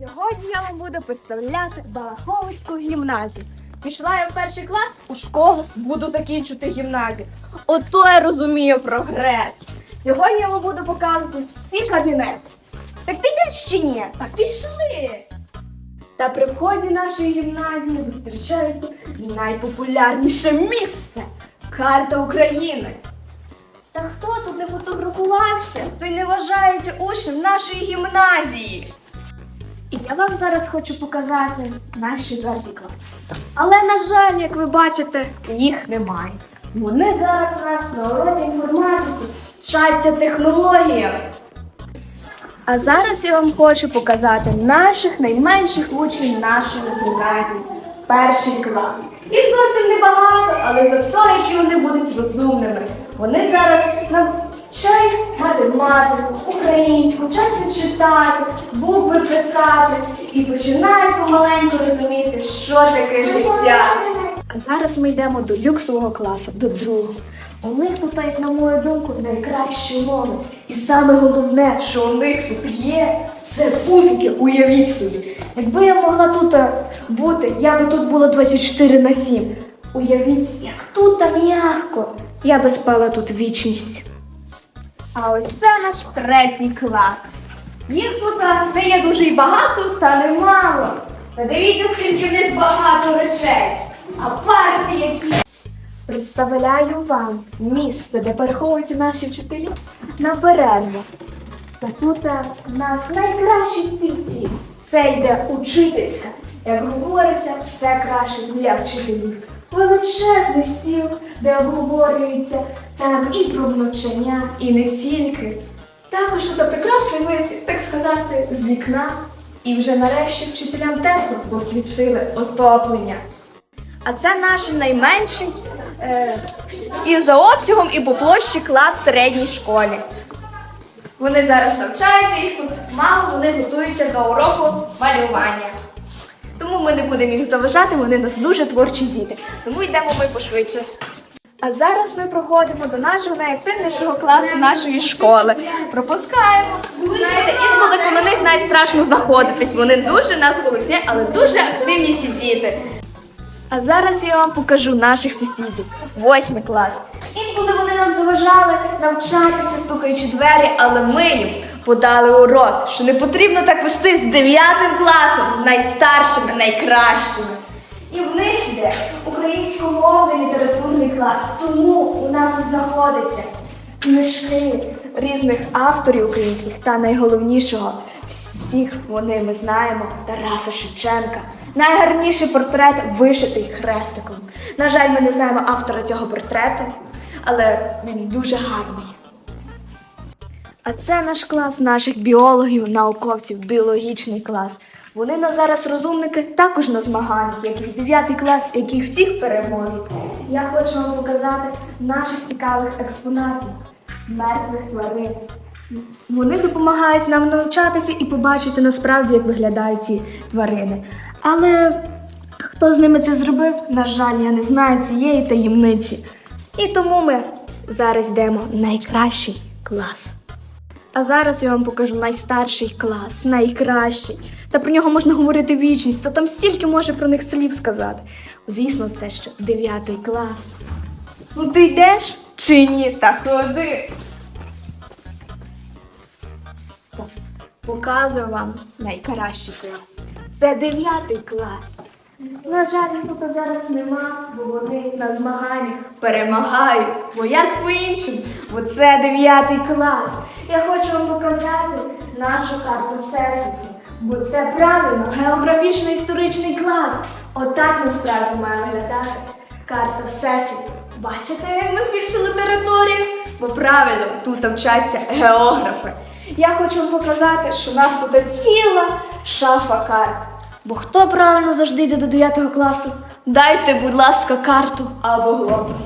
Сьогодні я вам буду представляти Балаховицьку гімназію. Пішла я в перший клас у школу, буду закінчувати гімназію. Ото я розумію прогрес. Сьогодні я вам буду показувати всі кабінети. Так ти йдеш чи ні? Так пішли. Та при вході нашої гімназії зустрічається найпопулярніше місце карта України. Та хто тут не фотографувався, той не вважається учнем нашої гімназії. І я вам зараз хочу показати наш четвертий клас. Але, на жаль, як ви бачите, їх немає. Вони зараз у нас на уроці інформатики вчаться технологіям. А зараз я вам хочу показати наших найменших учнів нашої гімназії. Перший клас. Їх зовсім небагато, але зато які вони будуть розумними. Вони зараз навчають математику, українську, вчаться читати, букви писати і починають помаленьку розуміти, що таке життя. А зараз ми йдемо до люксового класу, до другого. У них тут, як на мою думку, найкращі умови. І саме головне, що у них тут є, це пуфіки, уявіть собі. Якби я могла тут е, бути, я би тут була 24 на 7. Уявіть, як тут там м'яко. Я би спала тут вічність. А ось це наш третій клас. Їх тут не є дуже й багато, та немало. Та дивіться, скільки в них багато речей. А парти які. Представляю вам місце, де переховуються наші вчителі на перерву. Та тут а, в нас найкращі стільці. Це йде учительська. Як говориться, все краще для вчителів. Величезний стіл, де обговорюється там і про навчання, і не тільки. Також тут прекрасний вид, так сказати, з вікна. І вже нарешті вчителям тепло, бо включили отоплення. А це наш найменший е, і за обсягом, і по площі клас середній школі. Вони зараз навчаються, їх тут мало, вони готуються до уроку малювання. Тому ми не будемо їх заважати, вони нас дуже творчі діти. Тому йдемо ми пошвидше. А зараз ми проходимо до нашого найактивнішого класу нашої школи. Пропускаємо. Знаєте, інколи коло них навіть страшно знаходитись. Вони дуже нас голосні, але дуже активні ці діти. А зараз я вам покажу наших сусідів. Восьмий клас. Інколи вони нам заважали навчатися, стукаючи двері, але ми їм подали урок, що не потрібно так вести з дев'ятим класом, найстаршими, найкращими. І в них йде українськомовний літературний клас. Тому у нас знаходиться книжки різних авторів українських та найголовнішого всіх вони ми знаємо Тараса Шевченка. Найгарніший портрет вишитий хрестиком. На жаль, ми не знаємо автора цього портрету, але він дуже гарний. А це наш клас наших біологів, науковців, біологічний клас. Вони на зараз розумники також на змаганнях, як і 9 клас, яких всіх переможуть. Я хочу вам показати наших цікавих експонатів, мертвих тварин. Вони допомагають нам навчатися і побачити насправді, як виглядають ці тварини. Але хто з ними це зробив, на жаль, я не знаю цієї таємниці. І тому ми зараз йдемо в найкращий клас. А зараз я вам покажу найстарший клас, найкращий. Та про нього можна говорити вічність, та там стільки може про них слів сказати. Звісно, це ще дев'ятий клас. Ну ти йдеш чи ні? Та ходи. Показую вам найкращий клас. Це дев'ятий клас. На жаль, їх тут зараз нема, бо вони на змаганнях перемагають. Бо як по-іншому, бо це дев'ятий клас. Я хочу вам показати нашу карту Всесвіту. Бо це правильно географічно-історичний клас. Отак насправді має виглядати карта Всесвіту. Бачите, як ми збільшили територію? Бо правильно, тут вчаться географи. Я хочу вам показати, що у нас тут ціла шафа карт. Бо хто правильно завжди йде до 9 класу? Дайте, будь ласка, карту або глобус.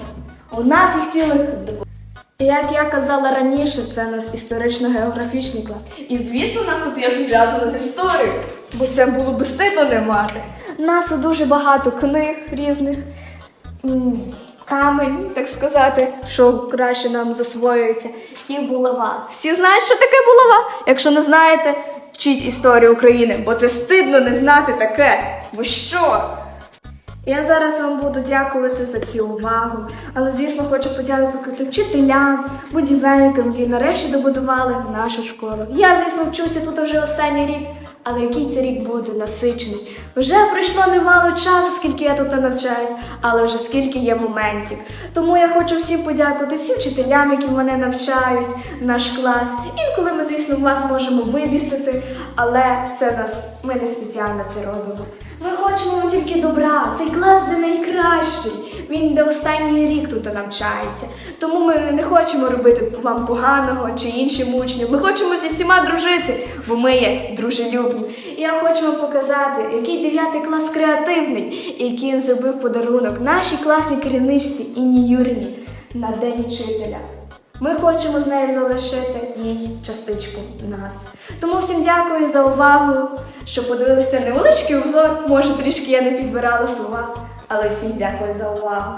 У нас їх цілих два. Як я казала раніше, це у нас історично-географічний клас. І звісно, у нас тут є що зв'язано з історією, бо це було би стидно не мати. У нас дуже багато книг різних, камень, так сказати, що краще нам засвоюється, і булава. Всі знають, що таке булава? Якщо не знаєте, вчіть історію України, бо це стидно не знати таке. Ви що? Я зараз вам буду дякувати за цю увагу, але звісно хочу подякувати вчителям, будівельникам, які нарешті добудували нашу школу. Я, звісно, вчуся тут вже останній рік, але який це рік буде насичений. Вже пройшло немало часу, скільки я тут навчаюсь, але вже скільки є моментів. Тому я хочу всім подякувати, всім вчителям, які мене навчають, наш клас. Інколи ми, звісно, вас можемо вибісити, але це нас ми не спеціально це робимо. Добра. Цей клас де найкращий. Він де останній рік тут навчається. Тому ми не хочемо робити вам поганого чи іншим учням. Ми хочемо зі всіма дружити, бо ми є дружелюбні. І я хочу вам показати, який 9 клас креативний, і який він зробив подарунок нашій класній керівничці Інні Юрівні на День вчителя. Ми хочемо з нею залишити їй частичку нас. Тому всім дякую за увагу, що подивилися невеличкий обзор. Може, трішки я не підбирала слова, але всім дякую за увагу.